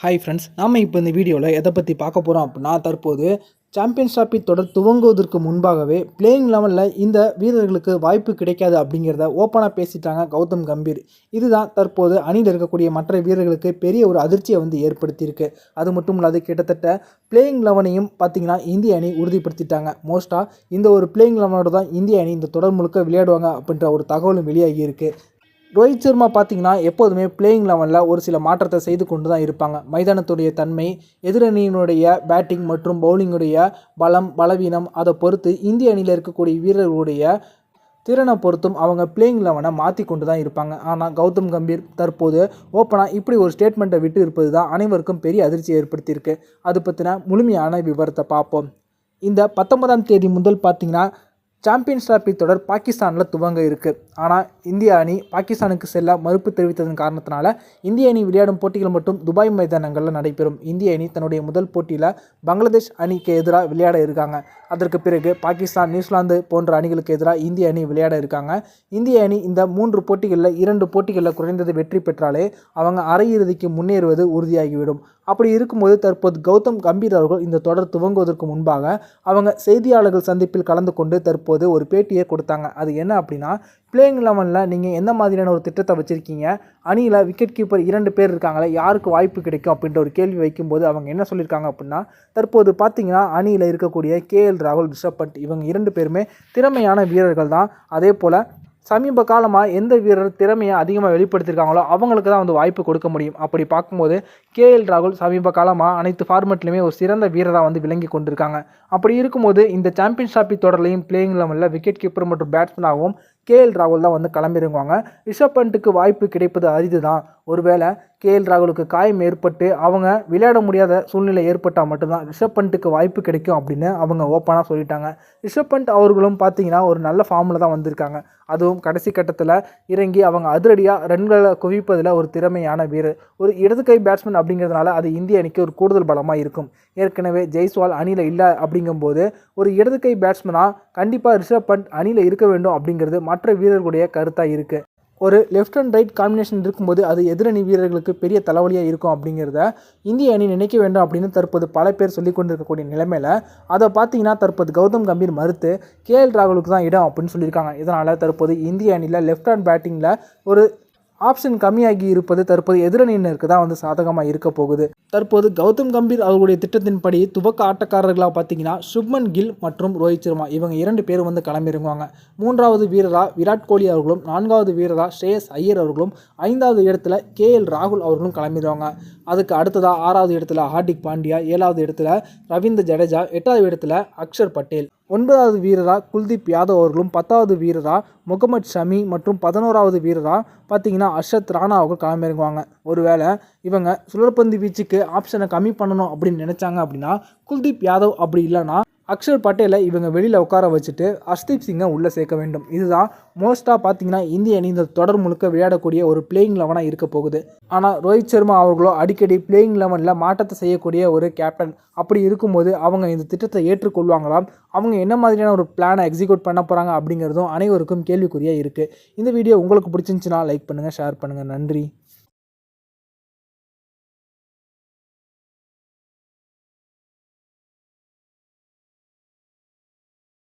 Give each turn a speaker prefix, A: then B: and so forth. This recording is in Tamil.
A: ஹாய் ஃப்ரெண்ட்ஸ் நாம் இப்போ இந்த வீடியோவில் எதை பற்றி பார்க்க போகிறோம் அப்படின்னா தற்போது சாம்பியன்ஸ் டிராபி தொடர் துவங்குவதற்கு முன்பாகவே பிளேயிங் லெவலில் இந்த வீரர்களுக்கு வாய்ப்பு கிடைக்காது அப்படிங்கிறத ஓப்பனாக பேசிட்டாங்க கௌதம் கம்பீர். இதுதான் தற்போது அணியில் இருக்கக்கூடிய மற்ற வீரர்களுக்கு பெரிய ஒரு அதிர்ச்சியை வந்து ஏற்படுத்தியிருக்கு. அது மட்டும் இல்லாது கிட்டத்தட்ட பிளேயிங் லெவனையும் பார்த்தீங்கன்னா இந்திய அணி உறுதிப்படுத்திட்டாங்க. மோஸ்ட்டாக இந்த ஒரு பிளேயிங் லெவனோட தான் இந்திய அணி இந்த தொடர் முழுக்க விளையாடுவாங்க அப்படின்ற ஒரு தகவலும் வெளியாகி இருக்குது ரோஹித் சர்மா பார்த்தீங்கன்னா எப்போதுமே பிளேயிங் லெவனில் ஒரு சில மாற்றத்தை செய்து கொண்டு தான் இருப்பாங்க. மைதானத்துடைய தன்மை எதிரணியினுடைய பேட்டிங் மற்றும் பவுலிங்குடைய பலம் பலவீனம் அதை பொறுத்து இந்திய அணியில் இருக்கக்கூடிய வீரர்களுடைய திறனை பொறுத்தும் அவங்க பிளேயிங் லெவனை மாற்றி கொண்டு தான் இருப்பாங்க. ஆனால் கௌதம் கம்பீர் தற்போது ஓப்பனாக இப்படி ஒரு ஸ்டேட்மெண்ட்டை விட்டு இருப்பது தான் அனைவருக்கும் பெரிய அதிர்ச்சியை ஏற்படுத்தியிருக்கு. அது பற்றின முழுமையான விவரத்தை பார்ப்போம். இந்த பத்தொன்பதாம் தேதி முதல் பார்த்தீங்கன்னா சாம்பியன்ஸ் டிராபி தொடர் பாகிஸ்தானில் துவங்க இருக்குது ஆனால் இந்திய அணி பாகிஸ்தானுக்கு செல்ல மறுப்பு தெரிவித்ததன் காரணத்தினால இந்திய அணி விளையாடும் போட்டிகள் மட்டும் துபாய் மைதானங்களில் நடைபெறும். இந்திய அணி தன்னுடைய முதல் போட்டியில் பங்களாதேஷ் அணிக்கு எதிராக விளையாட இருக்காங்க. அதற்கு பிறகு பாகிஸ்தான் நியூசிலாந்து போன்ற அணிகளுக்கு எதிராக இந்திய அணி விளையாட இருக்காங்க. இந்திய அணி இந்த மூன்று போட்டிகளில் இரண்டு போட்டிகளில் குறைந்தது வெற்றி பெற்றாலே அவங்க அரையிறுதிக்கு முன்னேறுவது உறுதியாகிவிடும். அப்படி இருக்கும்போது தற்போது கௌதம் கம்பீர் அவர்கள் இந்த தொடர் துவங்குவதற்கு முன்பாக அவங்க செய்தியாளர்கள் சந்திப்பில் கலந்து கொண்டு தற்போது ஒரு பேட்டியை கொடுத்தாங்க. அது என்ன அப்படின்னா பிளேயிங் லெவனில் நீங்கள் எந்த மாதிரியான ஒரு திட்டத்தை வச்சுருக்கீங்க? அணியில் விக்கெட் கீப்பர் இரண்டு பேர் இருக்காங்களே யாருக்கு வாய்ப்பு கிடைக்கும் அப்படின்ற ஒரு கேள்வி வைக்கும்போது அவங்க என்ன சொல்லியிருக்காங்க அப்படின்னா தற்போது பார்த்தீங்கன்னா அணியில் இருக்கக்கூடிய கேஎல் ராகுல் ரிஷப் பட் இவங்க இரண்டு பேருமே திறமையான வீரர்கள் தான். அதே போல் சமீப காலமாக எந்த வீரர் திறமையை அதிகமாக வெளிப்படுத்தியிருக்காங்களோ அவங்களுக்கு தான் வந்து வாய்ப்பு கொடுக்க முடியும். அப்படி பார்க்கும்போது கேஎல் ராகுல் சமீப காலமாக அனைத்து ஃபார்மெட்லையுமே ஒரு சிறந்த வீரராக வந்து விளங்கி கொண்டிருக்காங்க. அப்படி இருக்கும்போது இந்த சாம்பியன்ஸ் டிராபி தொடர்லையும் பிளேயிங் லெவலில் விக்கெட் கீப்பர் மற்றும் பேட்ஸ்மேனாகவும் கேஎல் ராகுல் தான் வந்து கிளம்பிடுவாங்க ரிஷப் பண்ட்டுக்கு வாய்ப்பு கிடைப்பது அரிது தான் ஒருவேளை கேஎல் ராகுலுக்கு காயம் ஏற்பட்டு அவங்க விளையாட முடியாத சூழ்நிலை ஏற்பட்டால் மட்டும்தான் ரிஷப் பண்ட்டுக்கு வாய்ப்பு கிடைக்கும் அப்படின்னு அவங்க ஓப்பனாக சொல்லிட்டாங்க. ரிஷப் பண்ட் அவர்களும் பார்த்தீங்கன்னா ஒரு நல்ல ஃபார்மில் தான் வந்திருக்காங்க. அதுவும் கடைசி கட்டத்தில் இறங்கி அவங்க அதிரடியாக ரன்களை குவிப்பதில் ஒரு திறமையான வீரர். ஒரு இடது கை பேட்ஸ்மேன் அப்படிங்கிறதுனால அது இந்திய அணிக்கு ஒரு கூடுதல் பலமாக இருக்கும். ஏற்கனவே ஜெய்ஸ்வால் அணியில் இல்லை அப்படிங்கும்போது ஒரு இடது கை பேட்ஸ்மனாக கண்டிப்பாக ரிஷப் பண்ட் அணியில் இருக்க வேண்டும் அப்படிங்கிறது மற்ற வீரர்களுடைய கருத்தாக இருக்குது ஒரு லெஃப்ட் அண்ட் ரைட் காம்பினேஷன் இருக்கும்போது அது எதிரணி வீரர்களுக்கு பெரிய தலைவலியாக இருக்கும் அப்படிங்கிறத இந்திய அணி நினைக்க வேண்டும் அப்படின்னு தற்போது பல பேர் சொல்லி கொண்டு இருக்கக்கூடிய நிலைமையில் அதை பார்த்தீங்கன்னா தற்போது கௌதம் கம்பீர் மறுத்து கேஎல் ராகுலுக்கு தான் இடம் அப்படின்னு சொல்லியிருக்காங்க. இதனால் தற்போது இந்திய அணியில் லெஃப்ட் ஹேண்ட் பேட்டிங்கில் ஒரு ஆப்ஷன் கம்மியாகி இருப்பது தற்போது எதிரணியினருக்கு தான் வந்து சாதகமாக இருக்க போகுது. தற்போது கௌதம் கம்பீர் அவர்களுடைய திட்டத்தின்படி துவக்க ஆட்டக்காரர்களாக பார்த்தீங்கன்னா சுப்மன் கில் மற்றும் ரோஹித் சர்மா இவங்க இரண்டு பேரும் வந்து களமிறங்குவாங்க. மூன்றாவது வீரரா விராட் கோலி அவர்களும் நான்காவது வீரரா ஸ்ரேயஸ் ஐயர் அவர்களும் ஐந்தாவது இடத்துல கே எல் ராகுல் அவர்களும் களமிடுவாங்க அதுக்கு அடுத்ததாக ஆறாவது இடத்துல ஹார்திக் பாண்டியா ஏழாவது இடத்துல ரவீந்திர ஜடேஜா எட்டாவது இடத்துல அக்ஷர் பட்டேல். ஒன்பதாவது வீரரா குல்தீப் யாதவ் அவர்களும் பத்தாவது வீரரா முகமது ஷமி மற்றும் பதினோராவது வீரரா பார்த்தீங்கன்னா அர்ஷத் ராணா அவர்கள் களமிறங்குவாங்க. ஒருவேளை இவங்க சுழற்பந்து வீச்சுக்கு ஆப்ஷனை கம்மி பண்ணணும் அப்படின்னு நினச்சாங்க அப்படின்னா குல்தீப் யாதவ் அப்படி இல்லைன்னா அக்ஷர் பட்டேலை இவங்க வெளியில் உட்கார வச்சுட்டு அஷ்தீப் சிங்கை உள்ளே சேர்க்க வேண்டும். இதுதான் மோஸ்ட்டாக பார்த்தீங்கன்னா இந்திய அணி இந்த தொடர் முழுக்க விளையாடக்கூடிய ஒரு பிளேயிங் லெவனாக இருக்க போகுது. ஆனால் ரோஹித் சர்மா அவர்களோ அடிக்கடி பிளேயிங் லெவனில் மாற்றத்தை செய்யக்கூடிய ஒரு கேப்டன் அப்படி இருக்கும்போது அவங்க இந்த திட்டத்தை ஏற்றுக்கொள்வாங்களாம்? அவங்க என்ன மாதிரியான ஒரு பிளானை எக்ஸிக்யூட் பண்ண போகிறாங்க அப்படிங்கிறதும் அனைவருக்கும் கேள்விக்குறியாக இருக்குது இந்த வீடியோ உங்களுக்கு பிடிச்சிருந்துச்சுன்னா லைக் பண்ணுங்கள் ஷேர் பண்ணுங்கள் நன்றி.